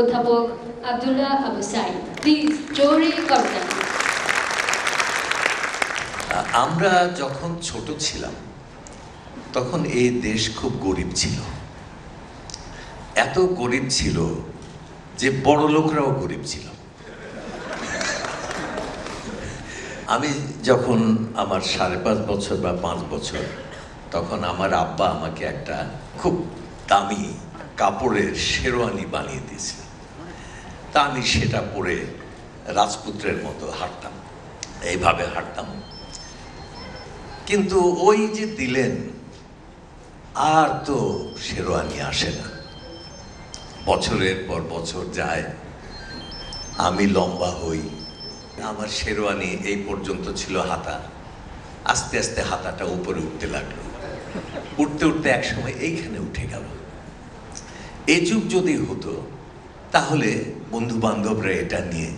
অধ্যাপক আবদুল্লাহ আবু সাইদ প্লিজ জোরে আমরা যখন ছোট ছিলাম, তখন এই দেশ খুব গরিব ছিল। এত গরিব ছিল যে বড় লোকরাও গরিব ছিল। আমি যখন আমার সাড়ে পাঁচ বছর বা পাঁচ বছর, তখন আমার আব্বা আমাকে একটা খুব দামি কাপড়ের শেরওয়ানি বানিয়ে দিয়েছিল। তা আমি সেটা পরে রাজপুত্রের মতো হাঁটতাম, এইভাবে হাঁটতাম। কিন্তু ওই যে দিলেন, আর তো শেরওয়ানি আসে না। বছরের পর বছর যায়, আমি লম্বা হই, আমার শেরওয়ানি এই পর্যন্ত ছিল হাতা আস্তে আস্তে হাতাটা উপরে উঠতে লাগল। উঠতে উঠতে একসময় এইখানে উঠে গেল। এই যুগ যদি হতো তাহলে বন্ধু বান্ধবরা এটা নিয়ে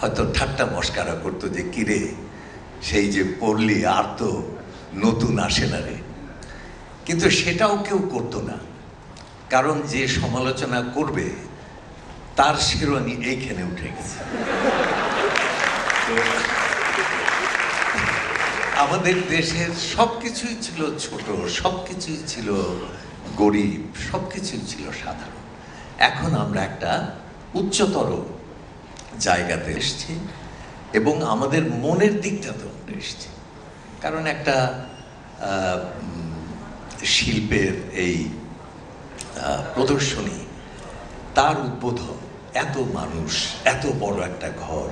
হয়তো ঠাট্টা মস্কারা করতো যে কিরে সেই যে পড়লি আর তো নতুন আসে না রে। কিন্তু সেটাও কেউ করতো না। কারণ যে সমালোচনা করবে, তার শিরোনি এইখানে উঠে গেছে। আমাদের দেশের সব কিছুই ছিল ছোট সব কিছুই ছিল গরিব সব কিছুই ছিল সাধারণ। এখন আমরা একটা উচ্চতর জায়গাতে এসেছি এবং আমাদের মনের দিকটাতে আমরা এসছি। কারণ একটা শিল্পের এই প্রদর্শনী, তার উদ্বোধন এত মানুষ, এত বড় একটা ঘর,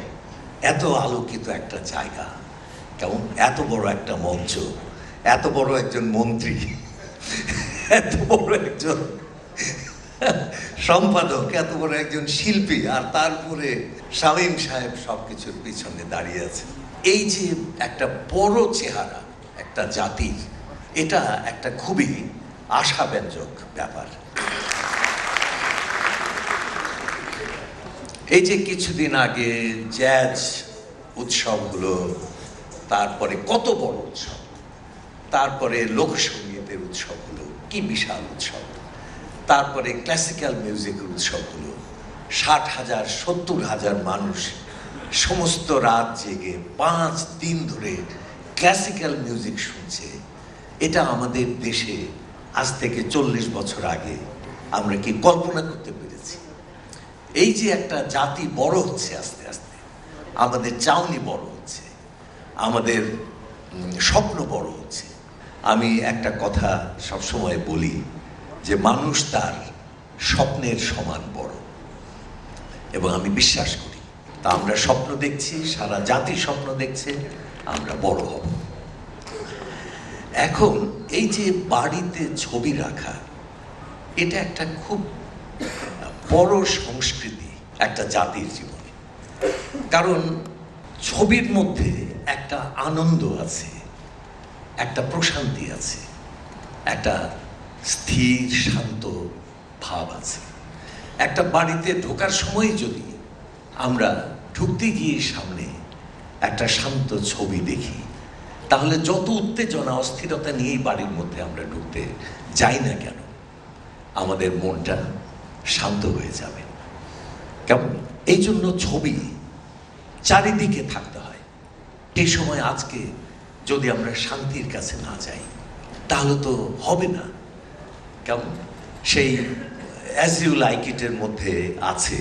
এত আলোকিত একটা জায়গা, কেমন? এত বড় একটা মঞ্চ, এত বড় একজন মন্ত্রী, এত বড় একজন সম্পাদক, এত বড় একজন শিল্পী, আর তারপরে শামীম সাহেব সবকিছুর পিছনে দাঁড়িয়ে আছে এই যে একটা বড় চেহারা, একটা জাতির, এটা একটা খুবই আশাব্যঞ্জক ব্যাপার। এই যে কিছুদিন আগে জ্যাজ উৎসব হলো তারপরে কত বড় উৎসব, তারপরে লোকসঙ্গীতের উৎসব হলো কি বিশাল উৎসব। তারপরে ক্লাসিক্যাল মিউজিকের উৎসবগুলো। ষাট হাজার সত্তর হাজার মানুষ সমস্ত রাত জেগে পাঁচ দিন ধরে ক্লাসিক্যাল মিউজিক শুনছে। এটা আমাদের দেশে আজ থেকে চল্লিশ বছর আগে আমরা কি কল্পনা করতে পেরেছি। এই যে একটা জাতি বড় হচ্ছে আস্তে আস্তে, আমাদের চাউনি বড় হচ্ছে, আমাদের স্বপ্ন বড় হচ্ছে। আমি একটা কথা সবসময় বলি যে মানুষ তার স্বপ্নের সমান বড়। এবং আমি বিশ্বাস করি, তা আমরা স্বপ্ন দেখছি, সারা জাতি স্বপ্ন দেখছে, আমরা বড় হব। এখন এই যে বাড়িতে ছবি রাখা, এটা একটা খুব বড় সংস্কৃতি একটা জাতির জীবনে। কারণ ছবির মধ্যে একটা আনন্দ আছে, একটা প্রশান্তি আছে, একটা স্থির, শান্ত ভাব আছে। একটা বাড়িতে ঢোকার সময় যদি আমরা ঢুকতে গিয়ে সামনে একটা শান্ত ছবি দেখি, তাহলে যত উত্তেজনা, অস্থিরতা নিয়েই বাড়ির মধ্যে আমরা ঢুকতে যাই না কেন, আমাদের মনটা শান্ত হয়ে যাবে। কেমন? এই জন্য ছবি চারিদিকে থাকতে হয়। এই সময় আজকে যদি আমরা শান্তির কাছে না যাই, তাহলে তো হবে না। কেমন সেই অ্যাজ ইউ লাইক ইটের মধ্যে আছে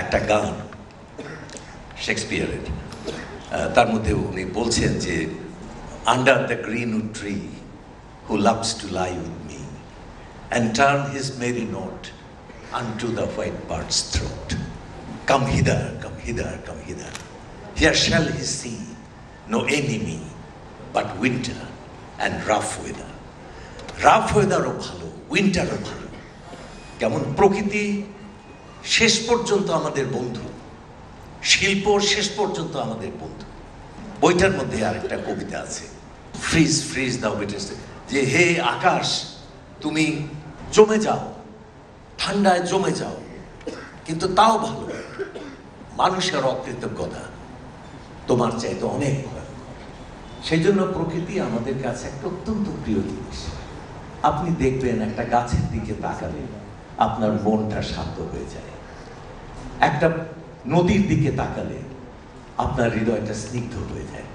একটা গান শেক্সপিয়ারের তার মধ্যে উনি বলছেন যে under the green tree who loves to lie with me and turn his merry note unto the white bird's throat. Come hither, come hither, come hither. Here shall he see no enemy but winter and rough weather. Rough ওয়েদারও ভালো, উইন্টারও ভালো। কেমন প্রকৃতি, শেষ পর্যন্ত আমাদের বন্ধু, শিল্প শেষ পর্যন্ত আমাদের বন্ধু। বইটার মধ্যে আরেকটা কবিতা আছে, ফ্রিজ ফ্রিজ, দাও বেটেছে যে, হে আকাশ, তুমি জমে যাও, ঠান্ডায় জমে যাও, কিন্তু তাও ভালো, মানুষের অকৃতজ্ঞতা তোমার চাইতে অনেক ভয় সেই জন্য প্রকৃতি আমাদের কাছে একটা অত্যন্ত প্রিয় জিনিস। আপনি দেখবেন একটা গাছের দিকে তাকালে আপনার মনটা শান্ত হয়ে যায়। একটা নদীর দিকে তাকালে আপনার হৃদয়টা স্নিগ্ধ হয়ে যায়।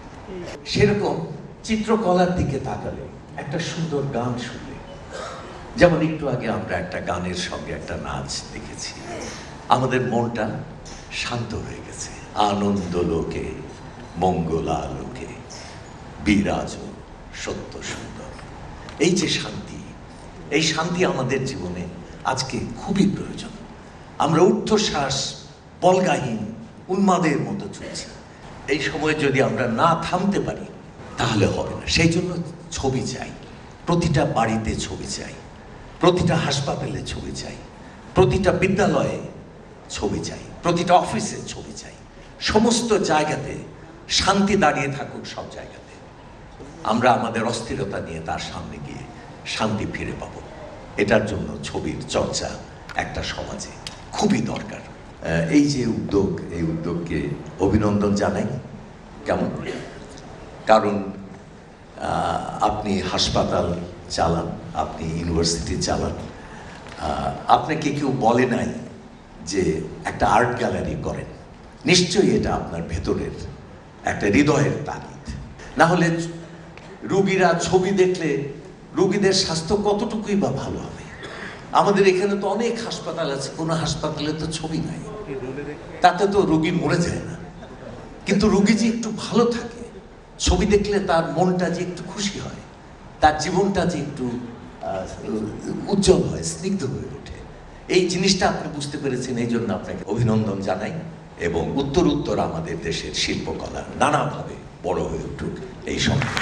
সেরকম চিত্রকলার দিকে তাকালে একটা সুন্দর গান শুনলে। যেমন একটু আগে আমরা একটা গানের সঙ্গে একটা নাচ দেখেছি। আমাদের মনটা শান্ত হয়ে গেছে। আনন্দ লোকে, মঙ্গলা লোকে, বিরাজ সত্য সুন্দর। এই যে শান্তি, এই শান্তি আমাদের জীবনে আজকে খুবই প্রয়োজন। আমরা ঊর্ধ্বশ্বাস, বলগাহীন, উন্মাদের মতো চলছি। এই সময় যদি আমরা না থামতে পারি, তাহলে হবে না। সেই জন্য ছবি চাই। প্রতিটা বাড়িতে ছবি চাই। প্রতিটা হাসপাতালে ছবি চাই। প্রতিটা বিদ্যালয়ে ছবি চাই। প্রতিটা অফিসে ছবি চাই। সমস্ত জায়গাতে শান্তি দাঁড়িয়ে থাকুক সব জায়গাতে। আমরা আমাদের অস্থিরতা নিয়ে তার সামনে গিয়ে শান্তি ফিরে পাবো। এটার জন্য ছবির চর্চা একটা সমাজে খুবই দরকার। এই যে উদ্যোগ, এই উদ্যোগকে অভিনন্দন জানাই। কেমন? কারণ আপনি হাসপাতাল চালান, আপনি ইউনিভার্সিটি চালান। আপনাকে কেউ বলে নাই যে একটা আর্ট গ্যালারি করেন। নিশ্চয়ই এটা আপনার ভেতরের একটা হৃদয়ের তাগিদ। না হলে রুগীরা ছবি দেখলে রুগীদের স্বাস্থ্য কতটুকুই বা ভালো হবে? আমাদের এখানে তো অনেক হাসপাতাল আছে, কোনো হাসপাতালে তো ছবি নাই। তাতে তো রুগী মরে যায় না। কিন্তু রুগী যে একটু ভালো থাকে, ছবি দেখলে তার মনটা যে একটু খুশি হয়, তার জীবনটা যে একটু উজ্জ্বল হয়, স্নিগ্ধ হয়ে ওঠে। এই জিনিসটা আপনি বুঝতে পেরেছেন, এই জন্য আপনাকে অভিনন্দন জানাই এবং উত্তর উত্তর আমাদের দেশের শিল্পকলা নানাভাবে বড় হয়ে উঠুক এই সময়।